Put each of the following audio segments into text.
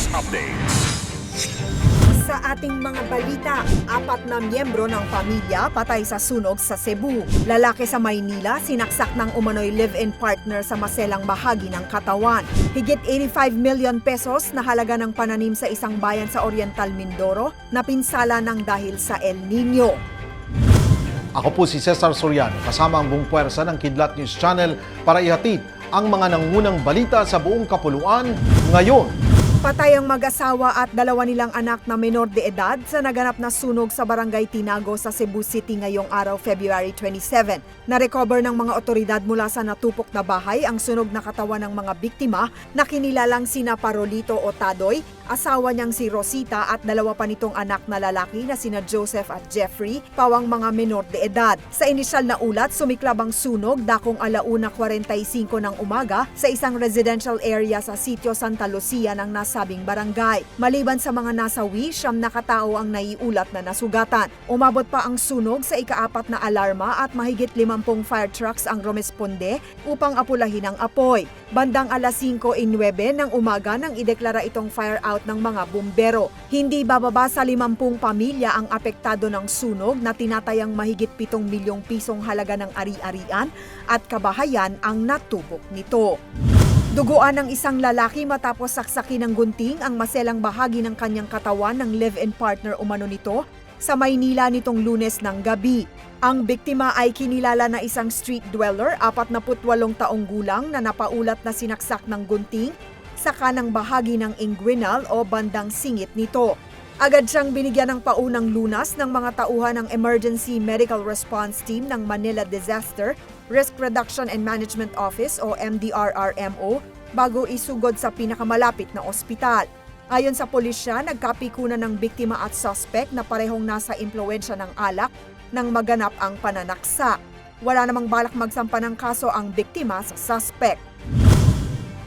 News Updates. Sa ating mga balita, apat na miyembro ng pamilya patay sa sunog sa Cebu. Lalaki sa Maynila sinaksak ng umano'y live-in partner sa maselang bahagi ng katawan. Higit 85 million pesos na halaga ng pananim sa isang bayan sa Oriental Mindoro na pinsala ng dahil sa El Nino. Ako po si Cesar Soriano, kasama ang buong puwersa ng Kidlat News Channel para ihatid ang mga nangunang balita sa buong kapuluan ngayon. Patay ang mag-asawa at dalawa nilang anak na menor de edad sa naganap na sunog sa barangay Tinago sa Cebu City ngayong araw February 27. Na-recover ng mga otoridad mula sa natupok na bahay ang sunog na katawan ng mga biktima na kinilalang sina Parolito Otadoy, asawa niyang si Rosita at dalawa pa nitong anak na lalaki na sina Joseph at Jeffrey, pawang mga menor de edad. Sa inisyal na ulat, sumiklab ang sunog dakong alauna 45 ng umaga sa isang residential area sa sitio Santa Lucia ng nasabing barangay. Maliban sa mga nasawi, siyam na katao ang naiulat na nasugatan. Umabot pa ang sunog sa ikaapat na alarma at mahigit 50 fire trucks ang rumesponde upang apulahin ang apoy. Bandang alas 5.09 ng umaga nang ideklara itong fire out ng mga bumbero. Hindi bababa sa 50 pamilya ang apektado ng sunog na tinatayang mahigit 7 milyong pisong halaga ng ari-arian at kabahayan ang natubok nito. Duguan ng isang lalaki matapos saksakin ng gunting ang maselang bahagi ng kanyang katawan ng live-in partner umano nito sa Maynila nitong lunes ng gabi. Ang biktima ay kinilala na isang street dweller, 48 taong gulang na napaulat na sinaksak ng gunting sa kanang bahagi ng inguinal o bandang singit nito. Agad siyang binigyan ng paunang lunas ng mga tauhan ng Emergency Medical Response Team ng Manila Disaster Risk Reduction and Management Office o MDRRMO bago isugod sa pinakamalapit na ospital. Ayon sa pulisya, nagkapikunan ng biktima at suspect na parehong nasa impluensya ng alak nang maganap ang pananaksa. Wala namang balak magsampa ng kaso ang biktima sa suspect.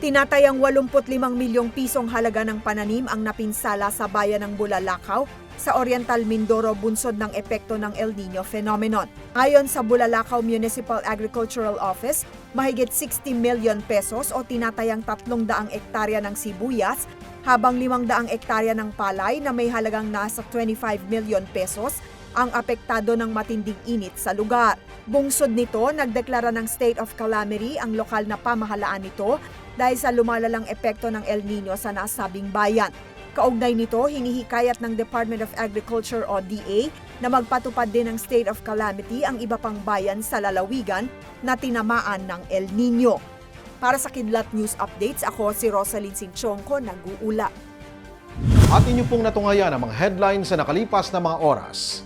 Tinatayang 85 milyong pisong halaga ng pananim ang napinsala sa bayan ng Bulalakaw sa Oriental Mindoro bunsod ng epekto ng El Nino phenomenon. Ayon sa Bulalakaw Municipal Agricultural Office, mahigit 60 million pesos o tinatayang 300 ektarya ng sibuyas habang 500 ektarya ng palay na may halagang nasa 25 million pesos ang apektado ng matinding init sa lugar. Bungsod nito, nagdeklara ng state of calamity ang lokal na pamahalaan nito dahil sa lumalalang epekto ng El Nino sa nasabing bayan. Kaugnay nito, hinihikayat ng Department of Agriculture o DA na magpatupad din ng state of calamity ang iba pang bayan sa lalawigan na tinamaan ng El Nino. Para sa Kidlat News Updates, ako si Rosalyn Sinchonko, nag-uula. At inyo pong natungayan ang mga headlines sa nakalipas na mga oras.